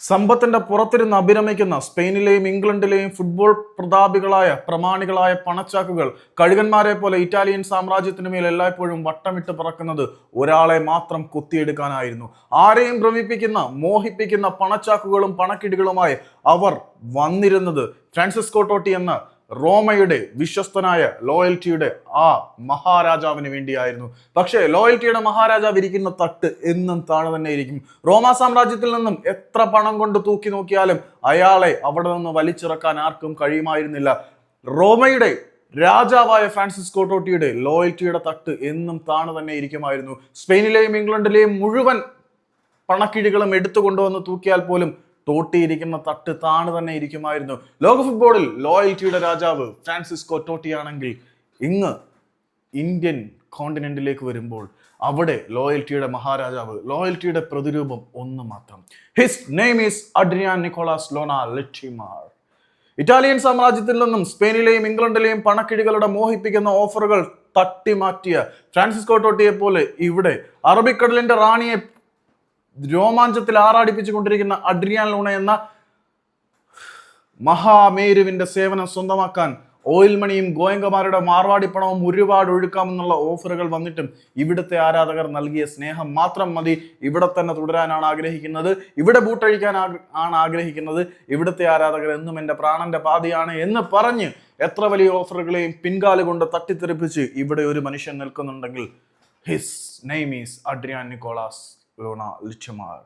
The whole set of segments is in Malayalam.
സമ്പത്തിന്റെ പുറത്തിരുന്ന് അഭിരമിക്കുന്ന സ്പെയിനിലെയും ഇംഗ്ലണ്ടിലെയും ഫുട്ബോൾ പ്രതാപികളായ പ്രമാണികളായ പണച്ചാക്കുകൾ കഴുകന്മാരെ പോലെ ഇറ്റാലിയൻ സാമ്രാജ്യത്തിനു മേൽ എല്ലായ്പ്പോഴും വട്ടമിട്ട് പറക്കുന്നത് ഒരാളെ മാത്രം കുത്തിയെടുക്കാനായിരുന്നു. ആരെയും ഭ്രമിപ്പിക്കുന്ന മോഹിപ്പിക്കുന്ന പണച്ചാക്കുകളും പണക്കിടികളുമായി അവർ വന്നിരുന്നത് ഫ്രാൻസിസ്കോ ടോട്ടി എന്ന റോമയുടെ വിശ്വസ്തനായ ലോയൽറ്റിയുടെ ആ മഹാരാജാവിന് വേണ്ടിയായിരുന്നു. പക്ഷേ ലോയൽറ്റിയുടെ മഹാരാജാവ് ഇരിക്കുന്ന തട്ട് എന്നും താഴെ തന്നെ ഇരിക്കും. റോമ സാമ്രാജ്യത്തിൽ നിന്നും എത്ര പണം കൊണ്ട് തൂക്കി നോക്കിയാലും അയാളെ അവിടെ നിന്ന് വലിച്ചിറക്കാൻ ആർക്കും കഴിയുമായിരുന്നില്ല. റോമയുടെ രാജാവായ ഫ്രാൻസിസ് കോട്ടോട്ടിയുടെ ലോയൽറ്റിയുടെ തട്ട് എന്നും താണു തന്നെ ഇരിക്കുമായിരുന്നു. സ്പെയിനിലെയും ഇംഗ്ലണ്ടിലെയും മുഴുവൻ പണക്കിഴികളും എടുത്തു കൊണ്ടുവന്ന് തൂക്കിയാൽ പോലും തോട്ടിയിരിക്കുന്ന തട്ട് താണ് തന്നെ ഇരിക്കുമായിരുന്നു. ലോക ഫുട്ബോളിൽ ലോയൽറ്റിയുടെ രാജാവ് ഫ്രാൻസിസ്കോ ടോട്ടിയാണെങ്കിൽ ഇങ്ങ് ഇന്ത്യൻ കോണ്ടിനെന്റിലേക്ക് വരുമ്പോൾ അവിടെ ലോയൽറ്റിയുടെ മഹാരാജാവ് ലോയൽറ്റിയുടെ പ്രതിരൂപം ഒന്ന് മാത്രം. His name is Adrian Nicolas Luna Retamar Italian സാമ്രാജ്യത്തിൽ നിന്നും സ്പെയിനിലെയും ഇംഗ്ലണ്ടിലെയും പണക്കിഴികളുടെ മോഹിപ്പിക്കുന്ന ഓഫറുകൾ തട്ടിമാറ്റിയ ഫ്രാൻസിസ്കോ ടോട്ടിയെ പോലെ ഇവിടെ അറബിക്കടലിന്റെ റാണിയെ രോമാഞ്ചത്തിൽ ആറാടിപ്പിച്ചുകൊണ്ടിരിക്കുന്ന അഡ്രിയാൻ ലൂണ എന്ന മഹാമേരുവിന്റെ സേവനം സ്വന്തമാക്കാൻ ഓയിൽ മണിയും ഗോയങ്കമാരുടെ മാർവാടി പണവും ഒരുപാട് ഒഴുക്കാമെന്നുള്ള ഓഫറുകൾ വന്നിട്ടും ഇവിടുത്തെ ആരാധകർ നൽകിയ സ്നേഹം മാത്രം മതി. ഇവിടെ തന്നെ തുടരാനാണ് ആഗ്രഹിക്കുന്നത്. ഇവിടെ ബൂട്ടഴിക്കാൻ ആണ് ആഗ്രഹിക്കുന്നത്. ഇവിടുത്തെ ആരാധകർ എന്നും എന്റെ പ്രാണന്റെ പാതിയാണ് എന്ന് പറഞ്ഞ് എത്ര വലിയ ഓഫറുകളെയും പിൻകാൽ കൊണ്ട് തട്ടിത്തെറിപ്പിച്ച് ഇവിടെ ഒരു മനുഷ്യൻ നിൽക്കുന്നുണ്ടെങ്കിൽ his name is Adrian Nicolas. Luna Retamar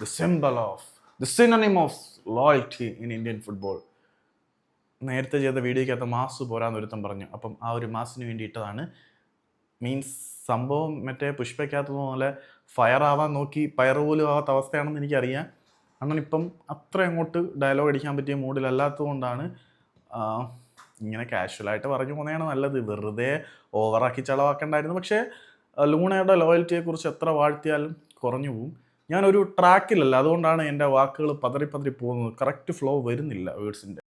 the symbol of the synonym of loyalty in Indian football നേരത്തെ ചെയ്ത വീഡിയോക്കകത്ത് മാസ് പോരാന്ന് ഒരുത്തം പറഞ്ഞു. അപ്പം ആ ഒരു മാസിന് വേണ്ടി മീൻസ് സംഭവം മറ്റേ പുഷ്പയ്ക്കകത്ത് ഫയർ ആവാൻ നോക്കി പയർ പോലും ആവാത്ത അവസ്ഥയാണെന്ന് എനിക്കറിയാം. അങ്ങനെ ഇപ്പം അത്ര അങ്ങോട്ട് ഡയലോഗ് അടിക്കാൻ പറ്റിയ മൂഡിലല്ലാത്തത് കൊണ്ടാണ് ഇങ്ങനെ കാഷ്വലായിട്ട് പറഞ്ഞു പോകുന്നതാണ് നല്ലത്. വെറുതെ ഓവറാക്കി ചളവാക്കണ്ടായിരുന്നു പക്ഷേ ലൂണയുടെ ലോയൽറ്റിയെക്കുറിച്ച് എത്ര വാഴ്ത്തിയാലും കുറഞ്ഞു പോവും. ഞാനൊരു ട്രാക്കിലല്ല അതുകൊണ്ടാണ് എന്റെ വാക്കുകൾ പതറി പതറി പോകുന്നത്. കറക്റ്റ് ഫ്ലോ വരുന്നില്ല വേർഡ്സിന്റെ